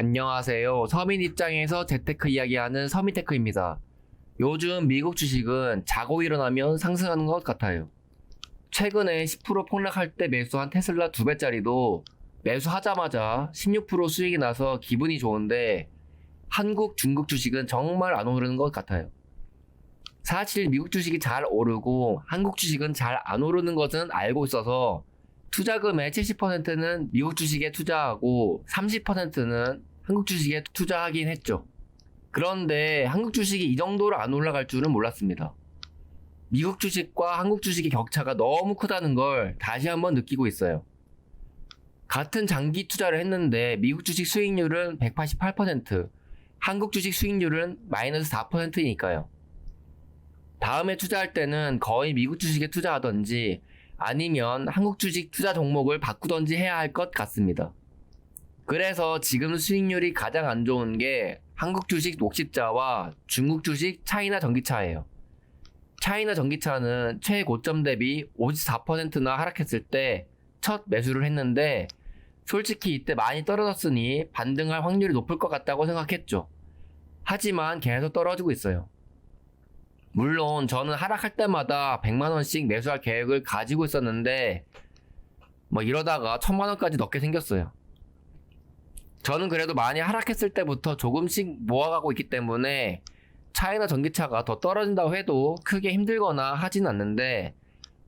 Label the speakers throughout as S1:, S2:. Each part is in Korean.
S1: 안녕하세요. 서민 입장에서 재테크 이야기하는 서민테크입니다. 요즘 미국 주식은 자고 일어나면 상승하는 것 같아요. 최근에 10% 폭락할 때 매수한 테슬라 2배짜리도 매수하자마자 16% 수익이 나서 기분이 좋은데 한국, 중국 주식은 정말 안 오르는 것 같아요. 사실 미국 주식이 잘 오르고 한국 주식은 잘 안 오르는 것은 알고 있어서 투자금의 70%는 미국 주식에 투자하고 30%는 한국 주식에 투자하긴 했죠. 그런데 한국 주식이 이 정도로 안 올라갈 줄은 몰랐습니다. 미국 주식과 한국 주식의 격차가 너무 크다는 걸 다시 한번 느끼고 있어요. 같은 장기 투자를 했는데 미국 주식 수익률은 188%, 한국 주식 수익률은 마이너스 4%니까요. 다음에 투자할 때는 거의 미국 주식에 투자하던지 아니면 한국 주식 투자 종목을 바꾸던지 해야 할 것 같습니다. 그래서 지금 수익률이 가장 안 좋은 게 한국 주식 녹십자와 중국 주식 차이나 전기차예요. 차이나 전기차는 최고점 대비 54%나 하락했을 때 첫 매수를 했는데 솔직히 이때 많이 떨어졌으니 반등할 확률이 높을 것 같다고 생각했죠. 하지만 계속 떨어지고 있어요. 물론 저는 하락할 때마다 100만원씩 매수할 계획을 가지고 있었는데 뭐 이러다가 1000만원까지 넣게 생겼어요. 저는 그래도 많이 하락했을 때부터 조금씩 모아가고 있기 때문에 차이나 전기차가 더 떨어진다고 해도 크게 힘들거나 하진 않는데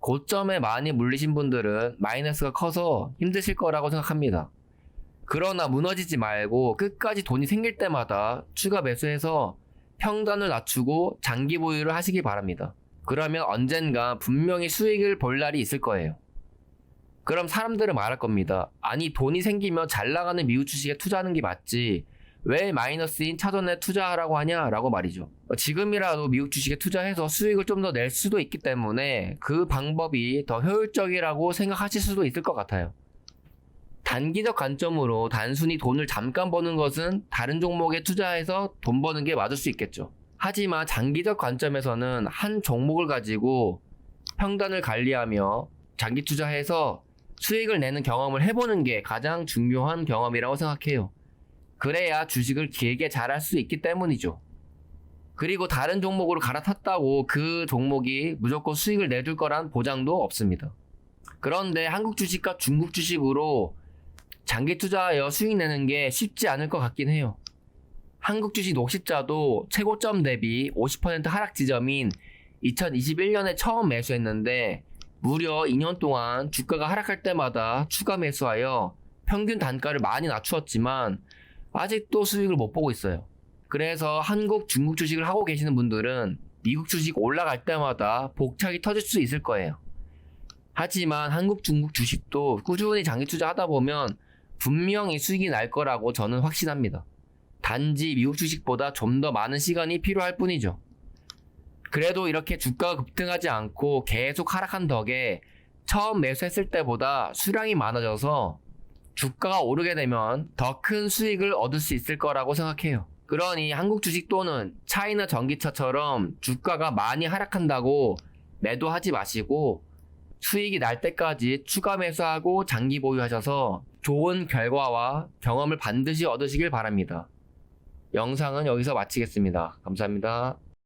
S1: 고점에 많이 물리신 분들은 마이너스가 커서 힘드실 거라고 생각합니다. 그러나 무너지지 말고 끝까지 돈이 생길 때마다 추가 매수해서 평단을 낮추고 장기 보유를 하시기 바랍니다. 그러면 언젠가 분명히 수익을 볼 날이 있을 거예요. 그럼 사람들은 말할 겁니다. 아니 돈이 생기면 잘 나가는 미국 주식에 투자하는 게 맞지. 왜 마이너스인 차돈에 투자하라고 하냐라고 말이죠. 지금이라도 미국 주식에 투자해서 수익을 좀 더 낼 수도 있기 때문에 그 방법이 더 효율적이라고 생각하실 수도 있을 것 같아요. 단기적 관점으로 단순히 돈을 잠깐 버는 것은 다른 종목에 투자해서 돈 버는 게 맞을 수 있겠죠. 하지만 장기적 관점에서는 한 종목을 가지고 평단을 관리하며 장기 투자해서 수익을 내는 경험을 해보는 게 가장 중요한 경험이라고 생각해요. 그래야 주식을 길게 잘할 수 있기 때문이죠. 그리고 다른 종목으로 갈아탔다고 그 종목이 무조건 수익을 내줄 거란 보장도 없습니다. 그런데 한국 주식과 중국 주식으로 장기 투자하여 수익 내는 게 쉽지 않을 것 같긴 해요. 한국 주식 녹십자도 최고점 대비 50% 하락 지점인 2021년에 처음 매수했는데 무려 2년 동안 주가가 하락할 때마다 추가 매수하여 평균 단가를 많이 낮추었지만 아직도 수익을 못 보고 있어요. 그래서 한국, 중국 주식을 하고 계시는 분들은 미국 주식 올라갈 때마다 복착이 터질 수 있을 거예요. 하지만 한국, 중국 주식도 꾸준히 장기 투자하다 보면 분명히 수익이 날 거라고 저는 확신합니다. 단지 미국 주식보다 좀 더 많은 시간이 필요할 뿐이죠. 그래도 이렇게 주가가 급등하지 않고 계속 하락한 덕에 처음 매수했을 때보다 수량이 많아져서 주가가 오르게 되면 더 큰 수익을 얻을 수 있을 거라고 생각해요. 그러니 한국 주식 또는 차이나 전기차처럼 주가가 많이 하락한다고 매도하지 마시고 수익이 날 때까지 추가 매수하고 장기 보유하셔서 좋은 결과와 경험을 반드시 얻으시길 바랍니다. 영상은 여기서 마치겠습니다. 감사합니다.